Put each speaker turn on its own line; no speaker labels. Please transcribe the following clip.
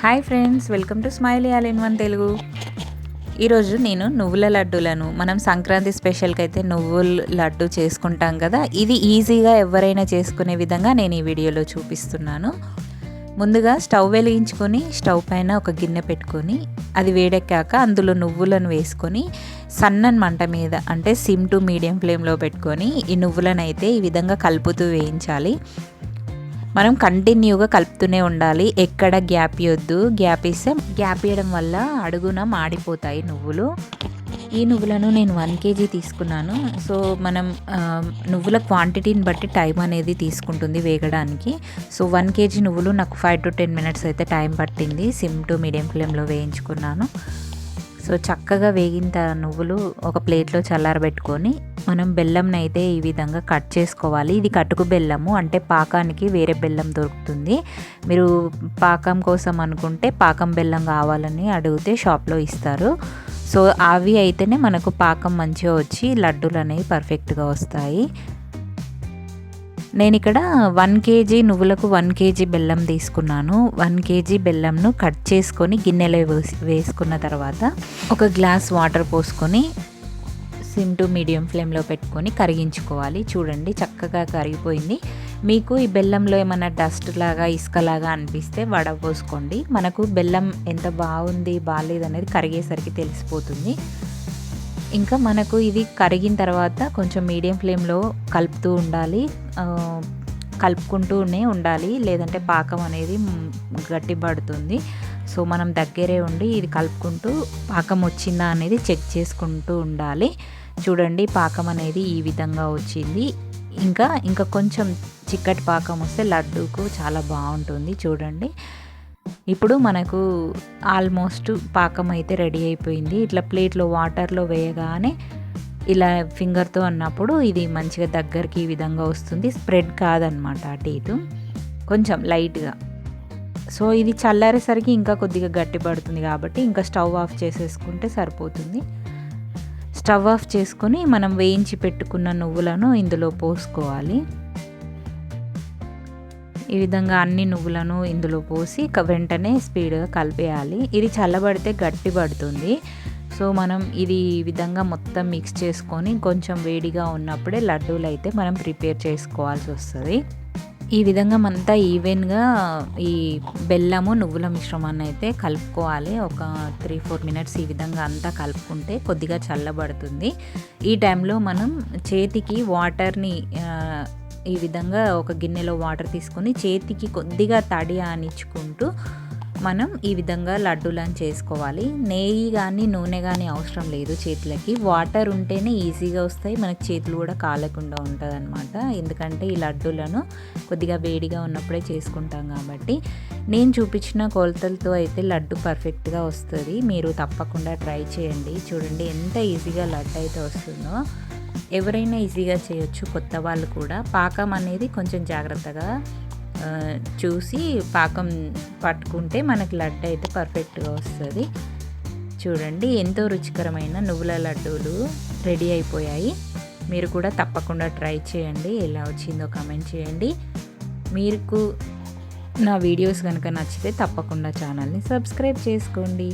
Hi friends welcome to smile all in one Telugu. ఈరోజు నేను నువ్వుల లడ్డూలను మనం సంక్రాంతి స్పెషల్కి అయితే నువ్వుల లడ్డు చేసుకుంటాం కదా ఇది ఈజీగా ఎవరైనా చేసుకునే విధంగా నేను ఈ వీడియోలో చూపిస్తున్నాను. ముందుగా స్టవ్ వెలిగించుకొని స్టవ్ పైన ఒక గిన్నె పెట్టుకొని అది వేడెక్కాక అందులో నువ్వులను వేసుకొని సన్నని మంట మీద అంటే సిమ్ టు మీడియం ఫ్లేమ్లో పెట్టుకొని ఈ నువ్వులను అయితే ఈ విధంగా కలుపుతూ వేయించాలి. మనం కంటిన్యూగా కలుపుతూనే ఉండాలి. ఎక్కడ గ్యాప్ ఇవ్వద్దు గ్యాప్ ఇస్తే గ్యాప్ ఇవ్వడం వల్ల అడుగున మాడిపోతాయి నువ్వులు. ఈ నువ్వులను నేను వన్ కేజీ తీసుకున్నాను. సో మనం నువ్వుల క్వాంటిటీని బట్టి టైం అనేది తీసుకుంటుంది వేగడానికి. సో వన్ కేజీ నువ్వులు నాకు ఫైవ్ టు టెన్ మినిట్స్ అయితే టైం పట్టింది. సిమ్ టు మీడియం ఫ్లేమ్లో వేయించుకున్నాను. సో చక్కగా వేగిన నువ్వులు ఒక ప్లేట్లో చల్లారబెట్టుకొని మనం బెల్లంని అయితే ఈ విధంగా కట్ చేసుకోవాలి. ఇది కటుకు బెల్లము అంటే పాకానికి వేరే బెల్లం దొరుకుతుంది. మీరు పాకం కోసం అనుకుంటే పాకం బెల్లం కావాలని అడిగితే షాప్లో ఇస్తారు. సో అవి అయితేనే మనకు పాకం మంచిగా వచ్చి లడ్డూలు అనేవి పర్ఫెక్ట్గా వస్తాయి. నేను ఇక్కడ వన్ కేజీ నువ్వులకు వన్ కేజీ బెల్లం తీసుకున్నాను. వన్ కేజీ బెల్లంను కట్ చేసుకొని గిన్నెలో వేసి వేసుకున్న తర్వాత ఒక గ్లాస్ వాటర్ పోసుకొని సిమ్ టు మీడియం ఫ్లేమ్లో పెట్టుకొని కరిగించుకోవాలి. చూడండి చక్కగా కరిగిపోయింది. మీకు ఈ బెల్లంలో ఏమైనా డస్ట్ లాగా ఇసుకలాగా అనిపిస్తే వడపోసుకోండి మనకు బెల్లం ఎంత బాగుంది బాగాలేదు అనేది కరిగేసరికి తెలిసిపోతుంది. ఇంకా మనకు ఇది కరిగిన తర్వాత కొంచెం మీడియం ఫ్లేమ్లో కలుపుతూ ఉండాలి. కలుపుకుంటూనే ఉండాలి. లేదంటే పాకం అనేది గట్టి గట్టిపడుతుంది సో మనం దగ్గరే ఉండి ఇది కలుపుకుంటూ పాకం వచ్చిందా అనేది చెక్ చేసుకుంటూ ఉండాలి. చూడండి పాకం అనేది ఈ విధంగా వచ్చింది. ఇంకా ఇంకా కొంచెం చిక్కటి పాకం వస్తే లడ్డూకు చాలా బాగుంటుంది. చూడండి. ఇప్పుడు మనకు ఆల్మోస్ట్ పాకం అయితే రెడీ అయిపోయింది. ఇట్లా ప్లేట్లో వాటర్లో వేయగానే ఇలా ఫింగర్తో అన్నప్పుడు ఇది మంచిగా దగ్గరికి ఈ విధంగా వస్తుంది. స్ప్రెడ్ కాదనమాట అటు ఇటు కొంచెం లైట్గా. సో ఇది చల్లారేసరికి ఇంకా కొద్దిగా గట్టి పడుతుంది కాబట్టి ఇంకా స్టవ్ ఆఫ్ చేసేసుకుంటే సరిపోతుంది. స్టవ్ ఆఫ్ చేసుకొని మనం వేయించి పెట్టుకున్న నువ్వులను ఇందులో పోసుకోవాలి. ఈ విధంగా అన్ని నువ్వులను ఇందులో పోసి వెంటనే స్పీడ్గా కలిపేయాలి. ఇది చల్లబడితే గట్టి పడుతుంది. సో మనం ఇది ఈ విధంగా మొత్తం మిక్స్ చేసుకొని కొంచెం వేడిగా ఉన్నప్పుడే లడ్డూలు అయితే మనం ప్రిపేర్ చేసుకోవాల్సి వస్తుంది. ఈ విధంగా మనంతా ఈవెన్గా ఈ బెల్లము నువ్వుల మిశ్రమాన్ని అయితే కలుపుకోవాలి. ఒక త్రీ ఫోర్ మినిట్స్ ఈ విధంగా అంతా కలుపుకుంటే కొద్దిగా చల్లబడుతుంది. ఈ టైంలో మనం చేతికి వాటర్ని ఈ విధంగా ఒక గిన్నెలో వాటర్ తీసుకొని చేతికి కొద్దిగా తడి ఆనిచ్చుకుంటూ మనం ఈ విధంగా లడ్డూలను చేసుకోవాలి. నెయ్యి కానీ నూనె కానీ అవసరం లేదు చేతులకి. వాటర్ ఉంటేనే ఈజీగా వస్తాయి. మనకి చేతులు కూడా కాలకుండా ఉంటుంది అనమాట ఎందుకంటే ఈ లడ్డూలను కొద్దిగా వేడిగా ఉన్నప్పుడే చేసుకుంటాం కాబట్టి. నేను చూపించిన కొలతలతో అయితే లడ్డు పర్ఫెక్ట్గా వస్తుంది. మీరు తప్పకుండా ట్రై చేయండి. చూడండి ఎంత ఈజీగా లడ్డు అయితే వస్తుందో. ఎవరైనా ఈజీగా చేయొచ్చు కొత్త వాళ్ళు కూడా. పాకం అనేది కొంచెం జాగ్రత్తగా చూసి పాకం పట్టుకుంటే మనకి లడ్డు అయితే పర్ఫెక్ట్గా వస్తుంది. చూడండి ఎంతో రుచికరమైన నువ్వుల లడ్డూలు రెడీ అయిపోయాయి. మీరు కూడా తప్పకుండా ట్రై చేయండి. ఎలా వచ్చిందో కామెంట్ చేయండి. మీకు నా వీడియోస్ కనుక నచ్చితే తప్పకుండా ఛానల్ని సబ్స్క్రైబ్ చేసుకోండి.